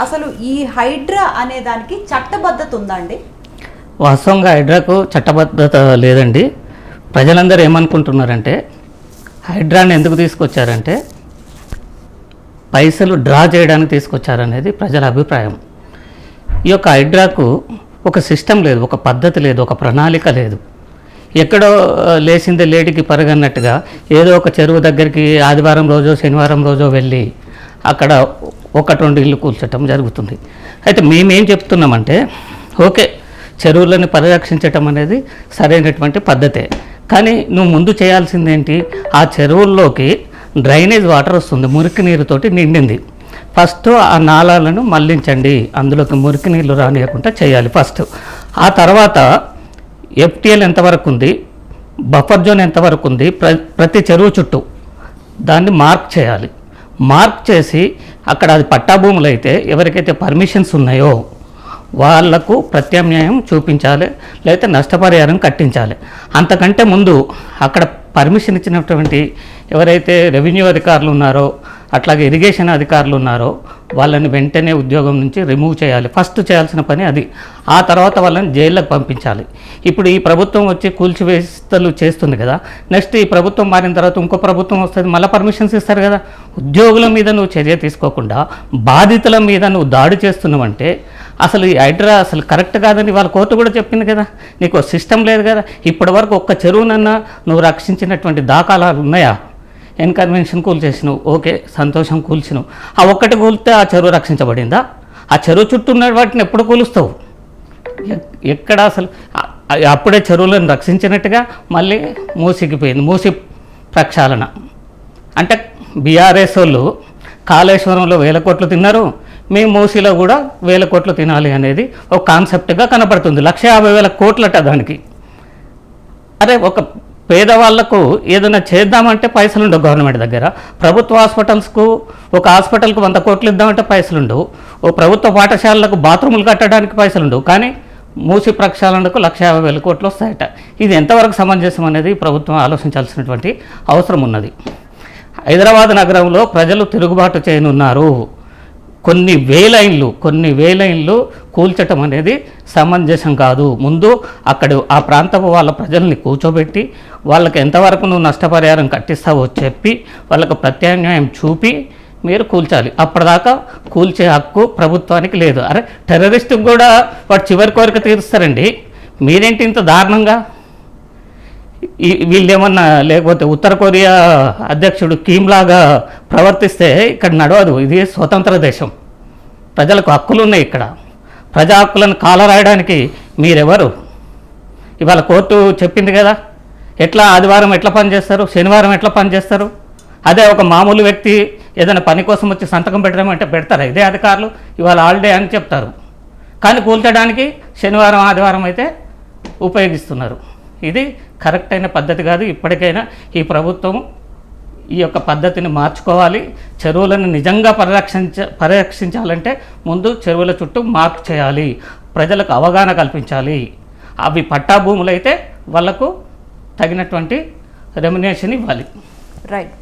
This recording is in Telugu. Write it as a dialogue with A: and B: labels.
A: అసలు ఈ హైడ్రా అనే దానికి చట్టబద్ధత ఉందండి
B: వాస్తవంగా హైడ్రాకు చట్టబద్ధత లేదండి. ప్రజలందరూ ఏమనుకుంటున్నారంటే హైడ్రాని ఎందుకు తీసుకొచ్చారంటే పైసలు డ్రా చేయడానికి తీసుకొచ్చారనేది ప్రజల అభిప్రాయం. ఈ యొక్క హైడ్రాకు ఒక సిస్టమ్ లేదు ఒక పద్ధతి లేదు ఒక ప్రణాళిక లేదు. ఎక్కడో ఆ, లేచిందే లేటికి పరగన్నట్టుగా ఏదో ఒక చెరువు దగ్గరికి ఆదివారం రోజో శనివారం రోజో వెళ్ళి అక్కడ ఒకటి రెండు ఇల్లు కూల్చటం జరుగుతుంది. అయితే మేమేం చెప్తున్నామంటే ఓకే చెరువులను పరిరక్షించటం అనేది సరైనటువంటి పద్ధతే. కానీ నువ్వు ముందు చేయాల్సింది ఏంటి ఆ చెరువుల్లోకి డ్రైనేజ్ వాటర్ వస్తుంది మురికి నీరుతోటి నిండింది. ఫస్ట్ ఆ నాళాలను మళ్ళించండి అందులోకి మురికి నీళ్ళు రానియకుండా చేయాలి ఫస్ట్. ఆ తర్వాత ఎఫ్టీఎల్ ఎంతవరకు ఉంది? బఫర్ జోన్ ఎంతవరకు ఉంది? ప్ర ప్రతి చెరువు చుట్టూ దాన్ని మార్క్ చేయాలి. మార్క్ చేసి అక్కడ అది పట్టాభూములు అయితే ఎవరికైతే పర్మిషన్స్ ఉన్నాయో వాళ్ళకు ప్రత్యామ్నాయం చూపించాలి లేకపోతే నష్టపరిహారం కట్టించాలి. అంతకంటే ముందు అక్కడ పర్మిషన్ ఇచ్చినటువంటి ఎవరైతే రెవెన్యూ అధికారులు ఉన్నారో అట్లాగే ఇరిగేషన్ అధికారులు ఉన్నారో వాళ్ళని వెంటనే ఉద్యోగం నుంచి రిమూవ్ చేయాలి. ఫస్ట్ చేయాల్సిన పని అది. ఆ తర్వాత వాళ్ళని జైళ్ళకు పంపించాలి. ఇప్పుడు ఈ ప్రభుత్వం వచ్చి కూల్చివేస్తలు చేస్తుంది కదా. నెక్స్ట్ ఈ ప్రభుత్వం మారిన తర్వాత ఇంకో ప్రభుత్వం వస్తుంది. మళ్ళీ పర్మిషన్స్ ఇస్తారు కదా. ఉద్యోగుల మీద నువ్వు చర్య తీసుకోకుండా బాధితుల మీద నువ్వు దాడి చేస్తున్నావంటే అసలు ఈ హైడ్రా అసలు కరెక్ట్ కాదని వాళ్ళ కోర్టు కూడా చెప్పింది కదా. నీకు సిస్టమ్ లేదు కదా. ఇప్పటి వరకు ఒక్క చెరువునన్నా నువ్వు రక్షించినటువంటి దాఖలాలు ఉన్నాయా? ఎన్కన్వెన్షన్ కూల్చేసినావు. ఓకే సంతోషం కూల్చినావు. ఆ ఒక్కటి కూలితే ఆ చెరువు రక్షించబడిందా? ఆ చెరువు చుట్టూ ఉన్న వాటిని ఎప్పుడు కూలుస్తావు? ఎక్కడ అసలు? అప్పుడే చెరువులను రక్షించినట్టుగా మళ్ళీ మూసికిపోయింది మూసి ప్రక్షాళన. అంటే బీఆర్ఎస్ వాళ్ళు కాళేశ్వరంలో వేల కోట్లు తిన్నారు. మేము మూసిలో కూడా వేల కోట్లు తినాలి అనేది ఒక కాన్సెప్ట్గా కనపడుతుంది. లక్ష యాభై వేల కోట్లట దానికి. అరే ఒక పేదవాళ్ళకు ఏదైనా చేద్దామంటే పైసలు ఉండవు గవర్నమెంట్ దగ్గర. ప్రభుత్వ హాస్పిటల్స్కు ఒక హాస్పిటల్కు వంద కోట్లు ఇద్దామంటే పైసలు ఉండవు ఓ ప్రభుత్వ పాఠశాలలకు బాత్రూములు కట్టడానికి పైసలు ఉండవు కానీ మూసి ప్రక్షాళనకు లక్ష యాభై వేల కోట్లు వస్తాయట. ఇది ఎంతవరకు సమంజసం అనేది ప్రభుత్వం ఆలోచించాల్సినటువంటి అవసరం ఉన్నది. హైదరాబాద్ నగరంలో ప్రజలు తిరుగుబాటు చేయనున్నారు. కొన్ని వేలైన్లు కొన్ని వేలైన్లు కూల్చటం అనేది సమంజసం కాదు. ముందు అక్కడ ఆ ప్రాంతపు వాళ్ళ ప్రజల్ని కూర్చోబెట్టి వాళ్ళకి ఎంతవరకు నువ్వు నష్టపరిహారం కట్టిస్తావో చెప్పి వాళ్ళకు ప్రత్యామ్నాయం చూపి మీరు కూల్చాలి. అప్పటిదాకా కూల్చే హక్కు ప్రభుత్వానికి లేదు. అరే టెర్రరిస్ట్కి కూడా వాడు చివరి కోరిక తీరుస్తారండి. మీరేంటి ఇంత దారుణంగా? వీళ్ళేమన్నా లేకపోతే ఉత్తర కొరియా అధ్యక్షుడు కీమ్లాగా ప్రవర్తిస్తే ఇక్కడ నడవదు. ఇది స్వతంత్ర దేశం. ప్రజలకు హక్కులు ఉన్నాయి ఇక్కడ. ప్రజా హక్కులను కాలరాయడానికి మీరెవరు? ఇవాళ కోర్టు చెప్పింది కదా. ఎట్లా ఆదివారం ఎట్లా పనిచేస్తారు? శనివారం ఎట్లా పనిచేస్తారు? అదే ఒక మామూలు వ్యక్తి ఏదైనా పని కోసం వచ్చి సంతకం పెట్టడం అంటే పెడతారా? ఇదే అధికారులు? ఇవాళ హాలిడే అని చెప్తారు. కానీ కూల్చడానికి శనివారం ఆదివారం అయితే ఉపయోగిస్తున్నారు. ఇది కరెక్ట్ అయిన పద్ధతి కాదు. ఇప్పటికైనా ఈ ప్రభుత్వం ఈ యొక్క పద్ధతిని మార్చుకోవాలి. చెరువులను నిజంగా పరిరక్షించ పరిరక్షించాలంటే ముందు చెరువుల చుట్టూ మార్క్ చేయాలి. ప్రజలకు అవగాహన కల్పించాలి. అవి పట్టా భూములు అయితే వాళ్ళకు తగినటువంటి రెమ్యునేషన్ ఇవ్వాలి.
A: రైట్